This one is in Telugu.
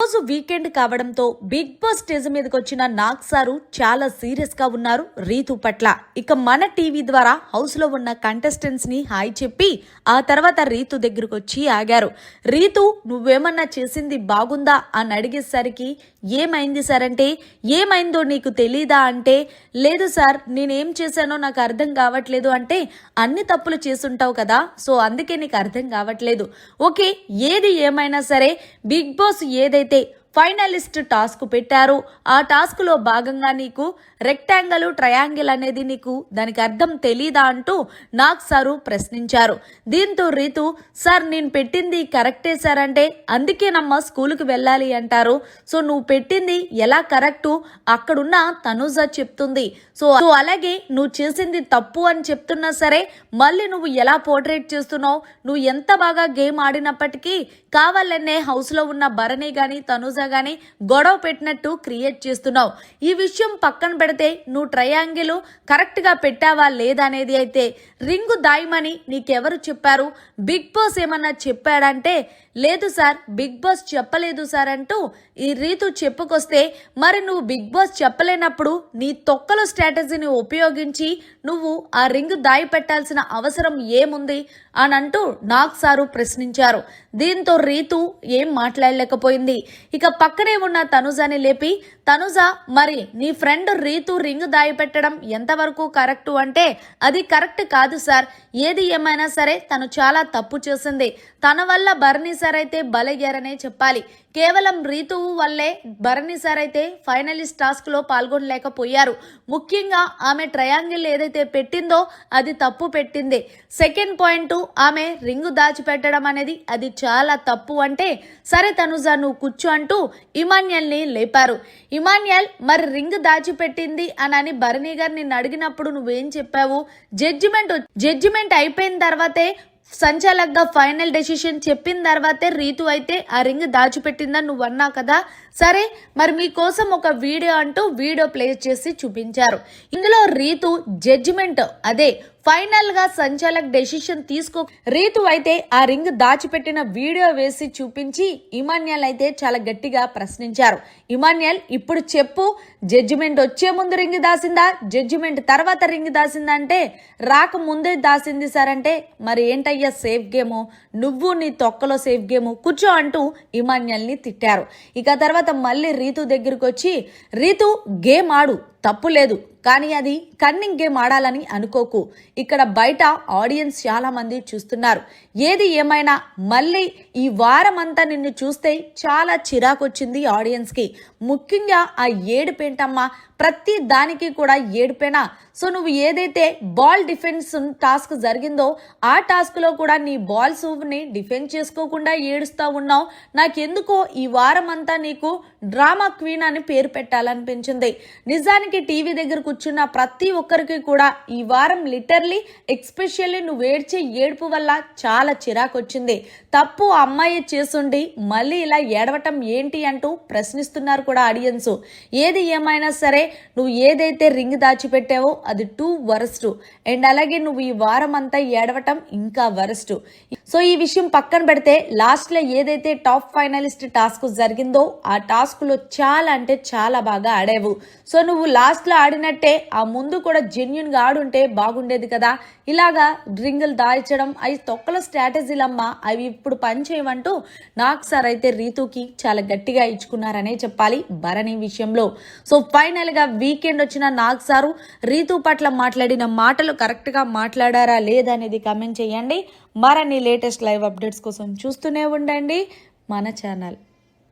రోజు వీకెండ్ కావడంతో బిగ్ బాస్ స్టేజ్ మీదకి వచ్చిన నాగ్ సారు చాలా సీరియస్గా ఉన్నారు రీతు పట్ల. ఇక మన టీవీ ద్వారా హౌస్లో ఉన్న కంటెస్టెంట్స్ని హాయ్ చెప్పి ఆ తర్వాత రీతు దగ్గరకు వచ్చి ఆగారు. రీతు నువ్వేమన్నా చేసింది బాగుందా? అని అడిగేసరికి ఏమైంది సార్ అంటే ఏమైందో నీకు తెలీదా అంటే లేదు సార్ నేనేం చేశానో నాకు అర్థం కావట్లేదు అంటే అన్ని తప్పులు చేసుంటావు కదా సో అందుకే నీకు అర్థం కావట్లేదు. ఓకే ఏది ఏమైనా సరే బిగ్ బాస్ ఏదైతే tệ ఫైనలిస్ట్ టాస్క్ పెట్టారు. ఆ టాస్క్లో భాగంగా నీకు రెక్టాంగిల్ ట్రయాంగిల్ అనేది నీకు దానికి అర్థం తెలీదా అంటూ నాగ్ సారు ప్రశ్నించారు. దీంతో రీతు సార్ నేను పెట్టింది కరెక్టే సార్ అంటే అందుకేనమ్మా స్కూల్కి వెళ్ళాలి అంటారు. సో నువ్వు పెట్టింది ఎలా కరెక్టు? అక్కడున్న తనుజ చెప్తుంది. సో సో అలాగే నువ్వు చేసింది తప్పు అని చెప్తున్నా సరే మళ్ళీ నువ్వు ఎలా పోర్ట్రేట్ చేస్తున్నావు? నువ్వు ఎంత బాగా గేమ్ ఆడినప్పటికీ కావాలనే హౌస్లో ఉన్న భరణి కానీ తనుజ గాని గొడవ పెట్టినట్టు క్రియేట్ చేస్తున్నావు. ఈ విషయం పక్కన పెడితే నువ్వు ట్రయాంగిల్ కరెక్ట్గా పెట్టావా లేదా అనేది అయితే రింగు దాయమని నీకెవరు చెప్పారు? బిగ్ బాస్ ఏమన్నా చెప్పాడంటే లేదు సార్ బిగ్ బాస్ చెప్పలేదు సార్ అంటూ ఈ రీతు చెప్పుకొస్తే మరి నువ్వు బిగ్ బాస్ చెప్పలేనప్పుడు నీ తొక్కల స్ట్రాటజీని ఉపయోగించి నువ్వు ఆ రింగ్ దాయి పెట్టాల్సిన అవసరం ఏముంది అని అంటూ నాగ్ సారు ప్రశ్నించారు. దీంతో రీతు ఏం మాట్లాడలేకపోయింది. ఇక పక్కనే ఉన్న తనుజాని లేపి తనుజ మరి నీ ఫ్రెండ్ రీతు రింగ్ దాయిపెట్టడం ఎంతవరకు కరెక్టు అంటే అది కరెక్ట్ కాదు సార్. ఏది ఏమైనా సరే తను చాలా తప్పు చేసింది. తన వల్ల భరణి సార్ అయితే బలయ్యారనే చెప్పాలి. కేవలం రీతువు వల్లే భరణి సార్ అయితే ఫైనలిస్ట్ టాస్క్లో పాల్గొనలేకపోయారు. ముఖ్యంగా ఆమె ట్రయాంగిల్ ఏదైతే పెట్టిందో అది తప్పు పెట్టింది. సెకండ్ పాయింట్ ఆమె రింగు దాచిపెట్టడం అనేది అది చాలా తప్పు అంటే సరే తనుజ నువ్వు కూర్చో అంటూ ఇమాన్యల్ని లేపారు. ఇమాన్యల్ మరి రింగ్ దాచిపెట్టింది? అని అని భరణి గారు నిన్ను అడిగినప్పుడు నువ్వేం చెప్పావు? జడ్జిమెంట్ జడ్జిమెంట్ అయిపోయిన తర్వాతే సంచాలక్గా ఫైనల్ డెసిషన్ చెప్పిన తర్వాతే రీతు అయితే ఆ రింగ్ దాచిపెట్టిందని నువ్వు అన్నా కదా? సరే మరి మీకోసం ఒక వీడియో అంటూ వీడియో ప్లే చేసి చూపించారు. ఇందులో రీతు జడ్జిమెంట్ అదే ఫైనల్గా సంచాలక్ డెసిషన్ తీసుకో రీతు అయితే ఆ రింగ్ దాచిపెట్టిన వీడియో వేసి చూపించి ఇమాన్యల్ అయితే చాలా గట్టిగా ప్రశ్నించారు. ఇమాన్యల్ ఇప్పుడు చెప్పు జడ్జిమెంట్ వచ్చే ముందు రింగ్ దాసిందా? జడ్జిమెంట్ తర్వాత రింగ్ దాసిందా అంటే రాక ముందే దాసింది సార్ అంటే మరి ఏంటయ్యా సేఫ్ గేము నువ్వు నీ తొక్కలో సేఫ్ గేము కూర్చో అంటూ ఇమాన్యల్ని తిట్టారు. ఇక తర్వాత మళ్ళీ రీతు దగ్గరకు వచ్చి రీతు గేమ్ ఆడు. తప్పు లేదు. కానీ అది కన్నింగ్ గేమ్ ఆడాలని అనుకోకు. ఇక్కడ బయట ఆడియన్స్ చాలామంది చూస్తున్నారు. ఏది ఏమైనా మళ్ళీ ఈ వారం అంతా నిన్ను చూస్తే చాలా చిరాకు వచ్చింది ముఖ్యంగా ఆ ఏడుపేంటమ్మా ప్రతి దానికి కూడా ఏడుపేనా? సో నువ్వు ఏదైతే బాల్ డిఫెన్స్ టాస్క్ జరిగిందో ఆ టాస్క్లో కూడా నీ బాల్ని డిఫెండ్ చేసుకోకుండా ఏడుస్తూ ఉన్నావు. నాకెందుకో ఈ వారం అంతా నీకు డ్రామా క్వీన్ అని పేరు పెట్టాలనిపించింది. నిజానికి టీవీ దగ్గర కూర్చున్న ప్రతి ఒక్కరికి కూడా ఈ వారం లిటర్లీ ఎక్స్పెషల్లీ నువ్వు ఏడ్చే ఏడుపు వల్ల చాలా చిరాకు వచ్చింది తప్పు అమ్మాయి చేసుండి మళ్ళీ ఇలా ఏడవటం ఏంటి అంటూ ప్రశ్నిస్తున్నారు కూడా ఆడియన్స్ ఏది ఏమైనా సరే నువ్వు ఏదైతే రింగ్ దాచిపెట్టావో అది టూ వరస్ట్ అండ్ అలాగే నువ్వు ఈ వారం అంతా ఏడవటం ఇంకా వరస్ట్ సో ఈ విషయం పక్కన పెడితే లాస్ట్లో ఏదైతే టాప్ ఫైనలిస్ట్ టాస్క్ జరిగిందో ఆ టాస్క్లో చాలా అంటే చాలా బాగా ఆడావు. సో నువ్వు లాస్ట్లో ఆడినట్టే ఆ ముందు కూడా జెన్యున్గా ఆడుంటే బాగుండేది కదా. ఇలాగా డ్రింగులు దారిచడం అవి తొక్కల స్ట్రాటజీలమ్మా. అవి ఇప్పుడు పనిచేయమంటూ నాకు సార్ అయితే రీతుకి చాలా గట్టిగా ఇచ్చుకున్నారనే చెప్పాలి భరణి విషయంలో. సో ఫైనల్గా వీకెండ్ వచ్చిన నాగ్ సారు రీతు పట్ల మాట్లాడిన మాటలు కరెక్ట్గా మాట్లాడారా లేదా అనేది కమెంట్ చేయండి. మరన్ని లేటెస్ట్ లైవ్ అప్డేట్స్ కోసం చూస్తూనే ఉండండి. మన ఛానల్